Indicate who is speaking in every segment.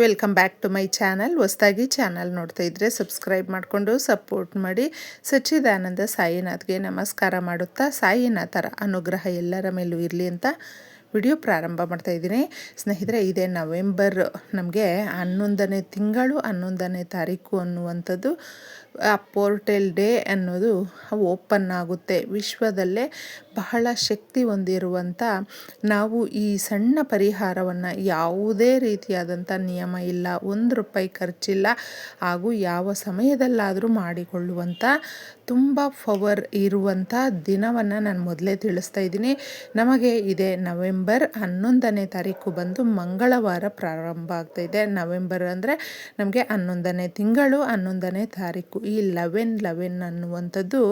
Speaker 1: Welcome back to my channel. ಹೊಸ್ದಾಗಿ channel ನೋಡ್ತಾ ಇದ್ದರೆ ಸಬ್ಸ್ಕ್ರೈಬ್ ಮಾಡಿಕೊಂಡು ಸಪೋರ್ಟ್ ಮಾಡಿ. ಸಚ್ಚಿದಾನಂದ ಸಾಯಿನಾಥ್ಗೆ ನಮಸ್ಕಾರ ಮಾಡುತ್ತಾ ಸಾಯಿನಾಥರ ಅನುಗ್ರಹ ಎಲ್ಲರ ಮೇಲೂ ಇರಲಿ ಅಂತ ವಿಡಿಯೋ ಪ್ರಾರಂಭ ಮಾಡ್ತಾ ಇದ್ದೀನಿ. ಸ್ನೇಹಿತರೆ, ಇದೇ ನವೆಂಬರ್ ನಮಗೆ ಹನ್ನೊಂದನೇ ತಿಂಗಳು, ಹನ್ನೊಂದನೇ ತಾರೀಕು ಅನ್ನುವಂಥದ್ದು. ಆ ಪೋರ್ಟಲ್ ಡೇ ಅನ್ನೋದು ಓಪನ್ ಆಗುತ್ತೆ. ವಿಶ್ವದಲ್ಲೇ ಬಹಳ ಶಕ್ತಿ ಹೊಂದಿರುವಂಥ ನಾವು ಈ ಸಣ್ಣ ಪರಿಹಾರವನ್ನು ಯಾವುದೇ ರೀತಿಯಾದಂಥ ನಿಯಮ ಇಲ್ಲ, ಒಂದು ರೂಪಾಯಿ ಖರ್ಚಿಲ್ಲ ಹಾಗೂ ಯಾವ ಸಮಯದಲ್ಲಾದರೂ ಮಾಡಿಕೊಳ್ಳುವಂಥ ತುಂಬ ಪವರ್ ಇರುವಂಥ ದಿನವನ್ನು ನಾನು ಮೊದಲೇ ತಿಳಿಸ್ತಾ ಇದ್ದೀನಿ. ನಮಗೆ ಇದೆ ನವೆಂಬರ್ ಹನ್ನೊಂದನೇ ತಾರೀಕು ಬಂದು ಮಂಗಳವಾರ ಪ್ರಾರಂಭ ಇದೆ. ನವೆಂಬರ್ ಅಂದರೆ ನಮಗೆ ಹನ್ನೊಂದನೇ ತಿಂಗಳು, ಹನ್ನೊಂದನೇ ತಾರೀಕು. ಈ ಲೆವೆನ್ ಲೆವೆನ್ ಅನ್ನುವಂಥದ್ದು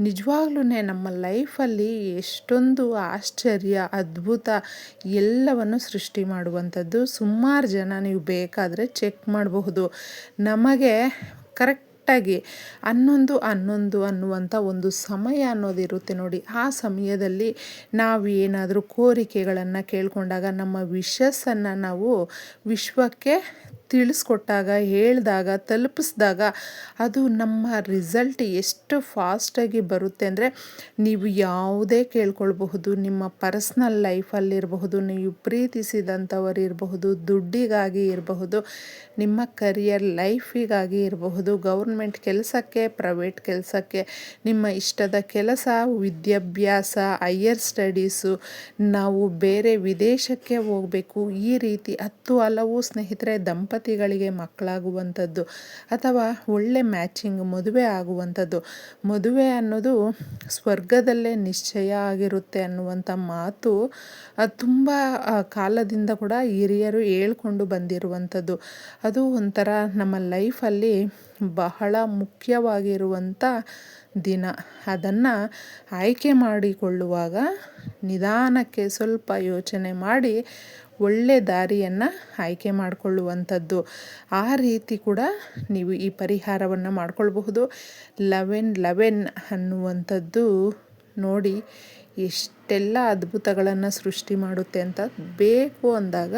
Speaker 1: ನಿಜವಾಗ್ಲೂ ನಮ್ಮ ಲೈಫಲ್ಲಿ ಎಷ್ಟೊಂದು ಆಶ್ಚರ್ಯ, ಅದ್ಭುತ ಎಲ್ಲವನ್ನು ಸೃಷ್ಟಿ ಮಾಡುವಂಥದ್ದು. ಸುಮಾರು ಜನ ನೀವು ಬೇಕಾದರೆ ಚೆಕ್ ಮಾಡಬಹುದು. ನಮಗೆ ಕರೆಕ್ಟಾಗಿ ಹನ್ನೊಂದು ಹನ್ನೊಂದು ಅನ್ನುವಂಥ ಒಂದು ಸಮಯ ಅನ್ನೋದಿರುತ್ತೆ ನೋಡಿ. ಆ ಸಮಯದಲ್ಲಿ ನಾವು ಏನಾದರೂ ಕೋರಿಕೆಗಳನ್ನು ಕೇಳಿಕೊಂಡಾಗ ನಮ್ಮ ವಿಶಸ್ಸನ್ನು ನಾವು ವಿಶ್ವಕ್ಕೆ ತಿಳಿಸ್ಕೊಟ್ಟಾಗ, ಹೇಳಿದಾಗ, ತಲುಪಿಸಿದಾಗ ಅದು ನಮ್ಮ ರಿಸಲ್ಟ್ ಎಷ್ಟು ಫಾಸ್ಟಾಗಿ ಬರುತ್ತೆ ಅಂದರೆ ನೀವು ಯಾವುದೇ ಕೇಳ್ಕೊಳ್ಬಹುದು, ನಿಮ್ಮ ಪರ್ಸ್ನಲ್ ಲೈಫಲ್ಲಿರಬಹುದು ನೀವು ಪ್ರೀತಿಸಿದಂಥವರು ಇರಬಹುದು, ದುಡ್ಡಿಗಾಗಿ ಇರಬಹುದು, ನಿಮ್ಮ ಕರಿಯರ್ ಲೈಫಿಗಾಗಿ ಇರಬಹುದು, ಗೌರ್ಮೆಂಟ್ ಕೆಲಸಕ್ಕೆ, ಪ್ರೈವೇಟ್ ಕೆಲಸಕ್ಕೆ, ನಿಮ್ಮ ಇಷ್ಟದ ಕೆಲಸ, ವಿದ್ಯಾಭ್ಯಾಸ, ಹೈಯರ್ ಸ್ಟಡೀಸು, ನಾವು ಬೇರೆ ವಿದೇಶಕ್ಕೆ ಹೋಗಬೇಕು, ಈ ರೀತಿ ಹತ್ತು ಹಲವು ಸ್ನೇಹಿತರೆ ದಂಪತಿಗಳಿಗೆ ಮಕ್ಕಳಾಗುವಂಥದ್ದು ಅಥವಾ ಒಳ್ಳೆ ಮ್ಯಾಚಿಂಗ್, ಮದುವೆ ಆಗುವಂಥದ್ದು. ಮದುವೆ ಅನ್ನೋದು ಸ್ವರ್ಗದಲ್ಲೇ ನಿಶ್ಚಯ ಆಗಿರುತ್ತೆ ಅನ್ನುವಂಥ ಮಾತು ತುಂಬ ಕಾಲದಿಂದ ಕೂಡ ಹಿರಿಯರು ಹೇಳ್ಕೊಂಡು ಬಂದಿರುವಂಥದ್ದು. ಅದು ಒಂಥರ ನಮ್ಮ ಲೈಫಲ್ಲಿ ಬಹಳ ಮುಖ್ಯವಾಗಿರುವಂಥ ದಿನ. ಅದನ್ನು ಆಯ್ಕೆ ಮಾಡಿಕೊಳ್ಳುವಾಗ ನಿಧಾನಕ್ಕೆ ಸ್ವಲ್ಪ ಯೋಚನೆ ಮಾಡಿ ಒಳ್ಳೆ ದಾರಿಯನ್ನು ಆಯ್ಕೆ ಮಾಡಿಕೊಳ್ಳುವಂಥದ್ದು. ಆ ರೀತಿ ಕೂಡ ನೀವು ಈ ಪರಿಹಾರವನ್ನು ಮಾಡಿಕೊಳ್ಬಹುದು. ಲೆವೆನ್ ಲೆವೆನ್ ಅನ್ನುವಂಥದ್ದು ನೋಡಿ ಎಷ್ಟೆಲ್ಲ ಅದ್ಭುತಗಳನ್ನು ಸೃಷ್ಟಿ ಮಾಡುತ್ತೆ ಅಂತ ಬೇಕು ಅಂದಾಗ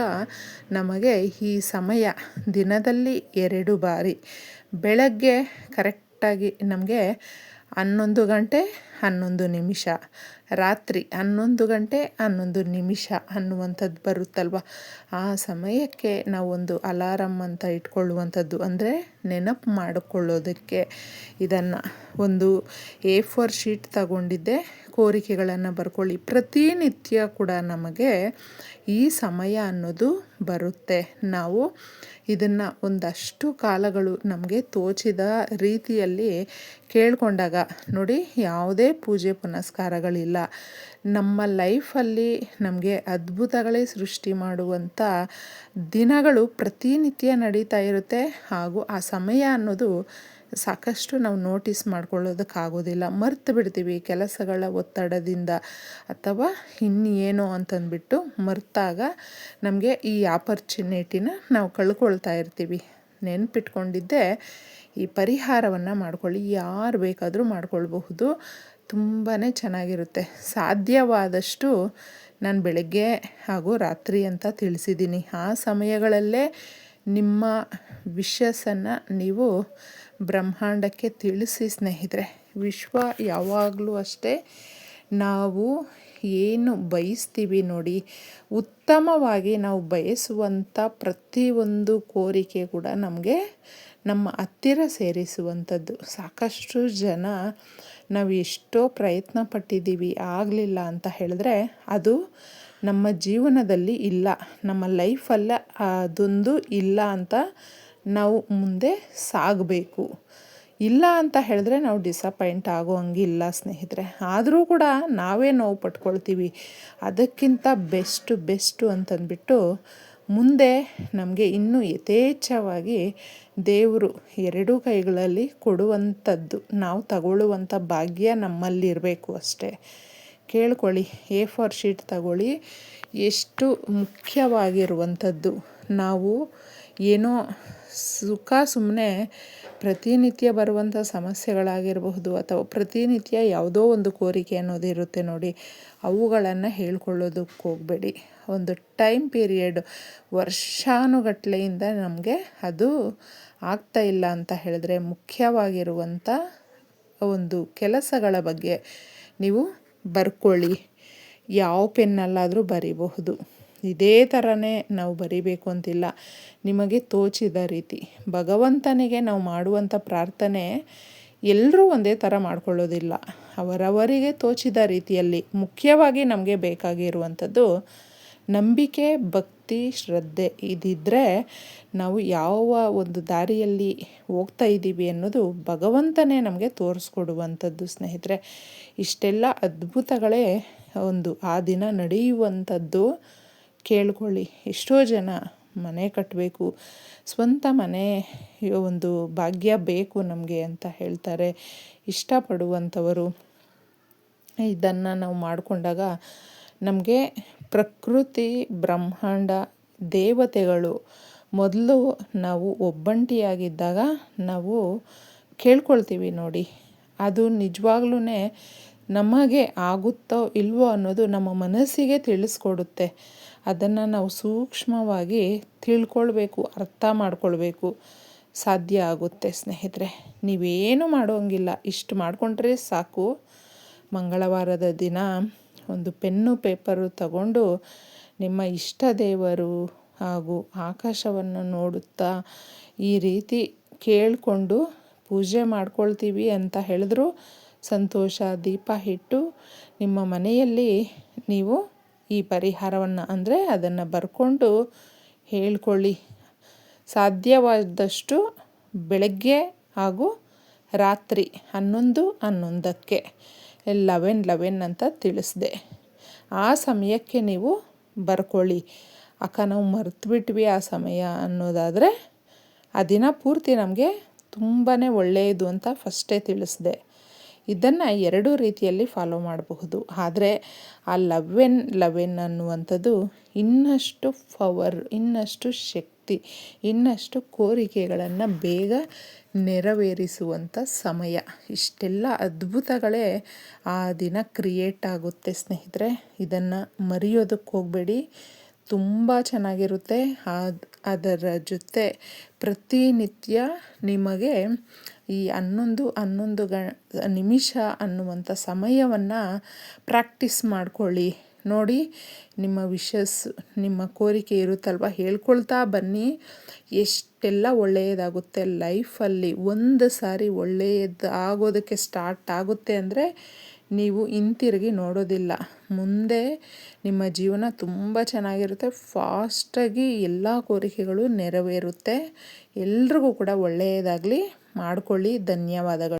Speaker 1: ನಮಗೆ ಈ ಸಮಯ ದಿನದಲ್ಲಿ ಎರಡು ಬಾರಿ. ಬೆಳಗ್ಗೆ ಕರೆಕ್ಟಾಗಿ ನಮಗೆ ಹನ್ನೊಂದು ಗಂಟೆ ಹನ್ನೊಂದು ನಿಮಿಷ. ರಾತ್ರಿ ಹನ್ನೊಂದು ಗಂಟೆ ಹನ್ನೊಂದು ನಿಮಿಷ ಅನ್ನುವಂಥದ್ದು ಬರುತ್ತಲ್ವ? ಆ ಸಮಯಕ್ಕೆ ನಾವೊಂದು ಅಲಾರಮ್ ಅಂತ ಇಟ್ಕೊಳ್ಳುವಂಥದ್ದು ಅಂದರೆ ನೆನಪು ಮಾಡಿಕೊಳ್ಳೋದಕ್ಕೆ. ಇದನ್ನು ಒಂದು ಎ ಫೋರ್ ಶೀಟ್ ತಗೊಂಡಿದ್ದೆ. ಕೋರಿಕೆಗಳನ್ನು ಬರ್ಕೊಳ್ಳಿ. ಪ್ರತಿನಿತ್ಯ ಕೂಡ ನಮಗೆ ಈ ಸಮಯ ಅನ್ನೋದು ಬರುತ್ತೆ. ನಾವು ಇದನ್ನು ಒಂದಷ್ಟು ಕಾಲಗಳು ನಮಗೆ ತೋಚಿದ ರೀತಿಯಲ್ಲಿ ಕೇಳಿಕೊಂಡಾಗ ನೋಡಿ ಯಾವುದೇ ಪೂಜೆ ಪುನಸ್ಕಾರಗಳಿಲ್ಲ. ನಮ್ಮ ಲೈಫಲ್ಲಿ ನಮಗೆ ಅದ್ಭುತಗಳೇ ಸೃಷ್ಟಿ ಮಾಡುವಂಥ ದಿನಗಳು ಪ್ರತಿನಿತ್ಯ ನಡೀತಾ ಇರುತ್ತೆ. ಹಾಗೂ ಆ ಸಮಯ ಅನ್ನೋದು ಸಾಕಷ್ಟು ನಾವು ನೋಟಿಸ್ ಮಾಡ್ಕೊಳ್ಳೋದಕ್ಕಾಗೋದಿಲ್ಲ. ಮರ್ತು ಬಿಡ್ತೀವಿ ಕೆಲಸಗಳ ಒತ್ತಡದಿಂದ. ಅಥವಾ ಇನ್ನೇನೋ ಅಂತಂದ್ಬಿಟ್ಟು ಮರೆತಾಗ ನಮಗೆ ಈ ಆಪರ್ಚುನಿಟಿನ ನಾವು ಕಳ್ಕೊಳ್ತಾ ಇರ್ತೀವಿ. ನೆನ್ಪಿಟ್ಕೊಂಡಿದ್ದೆ ಈ ಪರಿಹಾರವನ್ನು ಮಾಡ್ಕೊಳ್ಳಿ. ಯಾರು ಬೇಕಾದರೂ ಮಾಡ್ಕೊಳ್ಬಹುದು. ತುಂಬಾ ಚೆನ್ನಾಗಿರುತ್ತೆ. ಸಾಧ್ಯವಾದಷ್ಟು ನಾನು ಬೆಳಗ್ಗೆ ಹಾಗೂ ರಾತ್ರಿ ಅಂತ ತಿಳಿಸಿದ್ದೀನಿ. ಆ ಸಮಯಗಳಲ್ಲೇ ನಿಮ್ಮ ವಿಷಸನ್ನು ನೀವು ಬ್ರಹ್ಮಾಂಡಕ್ಕೆ ತಿಳಿಸಿ ಸ್ನೇಹಿತರೆ. ವಿಶ್ವ ಯಾವಾಗಲೂ ಅಷ್ಟೇ. ನಾವು ಏನು ಬಯಸ್ತೀವಿ ನೋಡಿ, ಉತ್ತಮವಾಗಿ ನಾವು ಬಯಸುವಂಥ ಪ್ರತಿಯೊಂದು ಕೋರಿಕೆ ಕೂಡ ನಮಗೆ ನಮ್ಮ ಹತ್ತಿರ ಸೇರಿಸುವಂಥದ್ದು. ಸಾಕಷ್ಟು ಜನ ನಾವು ಎಷ್ಟೋ ಪ್ರಯತ್ನ ಪಟ್ಟಿದ್ದೀವಿ, ಆಗಲಿಲ್ಲ ಅಂತ ಹೇಳಿದ್ರೆ ಅದು ನಮ್ಮ ಜೀವನದಲ್ಲಿ ಇಲ್ಲ, ನಮ್ಮ ಲೈಫಲ್ಲ ಅದೊಂದು ಇಲ್ಲ ಅಂತ ನಾವು ಮುಂದೆ ಸಾಗಬೇಕು. ಇಲ್ಲ ಅಂತ ಹೇಳಿದ್ರೆ ನಾವು ಡಿಸಪಾಯಿಂಟ್ ಆಗೋ ಹಂಗಿಲ್ಲ ಸ್ನೇಹಿತರೆ. ಆದರೂ ಕೂಡ ನಾವೇ ನೋವು ಪಟ್ಕೊಳ್ತೀವಿ. ಅದಕ್ಕಿಂತ ಬೆಸ್ಟು ಬೆಸ್ಟು ಅಂತಂದ್ಬಿಟ್ಟು ಮುಂದೆ ನಮಗೆ ಇನ್ನೂ ಯಥೇಚ್ಛವಾಗಿ ದೇವರು ಎರಡೂ ಕೈಗಳಲ್ಲಿ ಕೊಡುವಂಥದ್ದು, ನಾವು ತಗೊಳ್ಳುವಂಥ ಭಾಗ್ಯ ನಮ್ಮಲ್ಲಿರಬೇಕು ಅಷ್ಟೇ. ಕೇಳ್ಕೊಳ್ಳಿ, ಎ ಫಾರ್ ಶೀಟ್ ತಗೊಳ್ಳಿ. ಎಷ್ಟು ಮುಖ್ಯವಾಗಿರುವಂಥದ್ದು? ನಾವು ಏನೋ ಸುಖ ಸುಮ್ಮನೆ ಪ್ರತಿನಿತ್ಯ ಬರುವಂಥ ಸಮಸ್ಯೆಗಳಾಗಿರಬಹುದು ಅಥವಾ ಪ್ರತಿನಿತ್ಯ ಯಾವುದೋ ಒಂದು ಕೋರಿಕೆ ಅನ್ನೋದು ಇರುತ್ತೆ ನೋಡಿ, ಅವುಗಳನ್ನು ಹೇಳ್ಕೊಳ್ಳೋದಕ್ಕೆ ಹೋಗಬೇಡಿ. ಒಂದು ಟೈಮ್ ಪೀರಿಯಡ್ ವರ್ಷಾನುಗಟ್ಲೆಯಿಂದ ನಮಗೆ ಅದು ಆಗ್ತಾ ಇಲ್ಲ ಅಂತ ಹೇಳಿದ್ರೆ ಮುಖ್ಯವಾಗಿರುವಂಥ ಒಂದು ಕೆಲಸಗಳ ಬಗ್ಗೆ ನೀವು ಬರ್ಕೊಳ್ಳಿ. ಯಾವ ಪೆನ್ನಲ್ಲಾದರೂ ಬರಿಬಹುದು. ಇದೇ ಥರನೇ ನಾವು ಬರಿಬೇಕು ಅಂತಿಲ್ಲ. ನಿಮಗೆ ತೋಚಿದ ರೀತಿ. ಭಗವಂತನಿಗೆ ನಾವು ಮಾಡುವಂಥ ಪ್ರಾರ್ಥನೆ ಎಲ್ಲರೂ ಒಂದೇ ಥರ ಮಾಡ್ಕೊಳ್ಳೋದಿಲ್ಲ. ಅವರವರಿಗೆ ತೋಚಿದ ರೀತಿಯಲ್ಲಿ ಮುಖ್ಯವಾಗಿ ನಮಗೆ ಬೇಕಾಗಿರುವಂಥದ್ದು ನಂಬಿಕೆ, ಭಕ್ತಿ ಶ್ರದ್ಧೆ ಇದಿದ್ದರೆ ನಾವು ಯಾವ ಒಂದು ದಾರಿಯಲ್ಲಿ ಹೋಗ್ತಾ ಇದ್ದೀವಿ ಅನ್ನೋದು ಭಗವಂತನೇ ನಮಗೆ ತೋರಿಸ್ಕೊಡುವಂಥದ್ದು, ಸ್ನೇಹಿತರೆ. ಇಷ್ಟೆಲ್ಲ ಅದ್ಭುತಗಳೇ ಒಂದು ಆ ದಿನ ನಡೆಯುವಂಥದ್ದು. ಕೇಳ್ಕೊಳ್ಳಿ, ಎಷ್ಟೋ ಜನ ಮನೆ ಕಟ್ಟಬೇಕು ಸ್ವಂತ ಮನೆ ಒಂದು ಭಾಗ್ಯ ಬೇಕು ನಮಗೆ ಅಂತ ಹೇಳ್ತಾರೆ, ಇಷ್ಟಪಡುವಂಥವರು. ಇದನ್ನು ನಾವು ಮಾಡಿಕೊಂಡಾಗ ನಮಗೆ ಪ್ರಕೃತಿ, ಬ್ರಹ್ಮಾಂಡ, ದೇವತೆಗಳು. ಮೊದಲು ನಾವು ಒಬ್ಬಂಟಿಯಾಗಿದ್ದಾಗ ನಾವು ಕೇಳ್ಕೊಳ್ತೀವಿ ನೋಡಿ. ಅದು ನಿಜವಾಗ್ಲೂ ನಮಗೆ ಆಗುತ್ತೋ ಇಲ್ವೋ ಅನ್ನೋದು ನಮ್ಮ ಮನಸ್ಸಿಗೆ ತಿಳಿಸ್ಕೊಡುತ್ತೆ. ಅದನ್ನು ನಾವು ಸೂಕ್ಷ್ಮವಾಗಿ ತಿಳ್ಕೊಳ್ಬೇಕು, ಅರ್ಥ ಮಾಡ್ಕೊಳ್ಬೇಕು. ಸಾಧ್ಯ ಆಗುತ್ತೆ ಸ್ನೇಹಿತರೆ. ನೀವೇನು ಮಾಡೋಂಗಿಲ್ಲ. ಇಷ್ಟು ಮಾಡಿಕೊಂಡ್ರೆ ಸಾಕು. ಮಂಗಳವಾರದ ದಿನ. ಒಂದು ಪೆನ್ನು ಪೇಪರು ತಗೊಂಡು ನಿಮ್ಮ ಇಷ್ಟ ದೇವರು ಹಾಗೂ ಆಕಾಶವನ್ನು ನೋಡುತ್ತಾ ಈ ರೀತಿ ಕೇಳಿಕೊಂಡು ಪೂಜೆ ಮಾಡ್ಕೊಳ್ತೀವಿ ಅಂತ ಹೇಳಿದ್ರು. ಸಂತೋಷ ದೀಪ ಇಟ್ಟು ನಿಮ್ಮ ಮನೆಯಲ್ಲಿ ನೀವು ಈ ಪರಿಹಾರವನ್ನು ಅಂದರೆ ಅದನ್ನು ಬರ್ಕೊಂಡು ಹೇಳ್ಕೊಳ್ಳಿ. ಸಾಧ್ಯವಾದಷ್ಟು ಬೆಳಗ್ಗೆ ಹಾಗೂ ರಾತ್ರಿ ಹನ್ನೊಂದು ಹನ್ನೊಂದಕ್ಕೆ. ಲೆವೆನ್ ಲವೆನ್ ಅಂತ ತಿಳಿಸಿದೆ. ಆ ಸಮಯಕ್ಕೆ ನೀವು ಬರ್ಕೊಳ್ಳಿ. ಅಕ್ಕ, ನಾವು ಮರೆತುಬಿಟ್ವಿ ಆ ಸಮಯ ಅನ್ನೋದಾದರೆ, ಆ ದಿನ ಪೂರ್ತಿ ನಮಗೆ ತುಂಬಾ ಒಳ್ಳೆಯದು ಅಂತ ಫಸ್ಟೇ ತಿಳಿಸಿದೆ. ಇದನ್ನು ಎರಡೂ ರೀತಿಯಲ್ಲಿ ಫಾಲೋ ಮಾಡಬಹುದು. ಆದರೆ, ಆ ಲವೆನ್ ಲವೆನ್ ಅನ್ನುವಂಥದ್ದು ಇನ್ನಷ್ಟು ಪವರ್, ಇನ್ನಷ್ಟು ಶಕ್ತಿ ಇನ್ನಷ್ಟು ಕೋರಿಕೆಗಳನ್ನು ಬೇಗ ನೆರವೇರಿಸುವಂಥ ಸಮಯ. ಇಷ್ಟೆಲ್ಲ ಅದ್ಭುತಗಳೇ ಆ ದಿನ ಕ್ರಿಯೇಟ್ ಆಗುತ್ತೆ ಸ್ನೇಹಿತರೆ. ಇದನ್ನು ಮರೆಯೋದಕ್ಕೆ ಹೋಗಬೇಡಿ. ತುಂಬ ಚೆನ್ನಾಗಿರುತ್ತೆ. ಅದರ ಜೊತೆ ಪ್ರತಿನಿತ್ಯ ನಿಮಗೆ ಈ ಹನ್ನೊಂದು ಹನ್ನೊಂದು ಗ, ನಿಮಿಷ ಅನ್ನುವಂಥ ಸಮಯವನ್ನು ಪ್ರಾಕ್ಟೀಸ್ ಮಾಡ್ಕೊಳ್ಳಿ. ನೋಡಿ, ನಿಮ್ಮ ವಿಶಸ್ ನಿಮ್ಮ ಕೋರಿಕೆ ಇರುತ್ತಲ್ವ? ಹೇಳ್ಕೊಳ್ತಾ ಬನ್ನಿ. ಎಷ್ಟೆಲ್ಲ ಒಳ್ಳೆಯದಾಗುತ್ತೆ ಲೈಫಲ್ಲಿ. ಒಂದು ಸಾರಿ ಒಳ್ಳೆಯದಾಗೋದಕ್ಕೆ ಸ್ಟಾರ್ಟ್ ಆಗುತ್ತೆ ಅಂದರೆ ನೀವು ಹಿಂತಿರುಗಿ ನೋಡೋದಿಲ್ಲ. ಮುಂದೆ ನಿಮ್ಮ ಜೀವನ ತುಂಬ ಚೆನ್ನಾಗಿರುತ್ತೆ. ಫಾಸ್ಟಾಗಿ ಎಲ್ಲ ಕೋರಿಕೆಗಳು ನೆರವೇರುತ್ತೆ. ಎಲ್ರಿಗೂ ಕೂಡ ಒಳ್ಳೆಯದಾಗಲಿ. ಮಾಡಿಕೊಳ್ಳಿ. ಧನ್ಯವಾದಗಳು.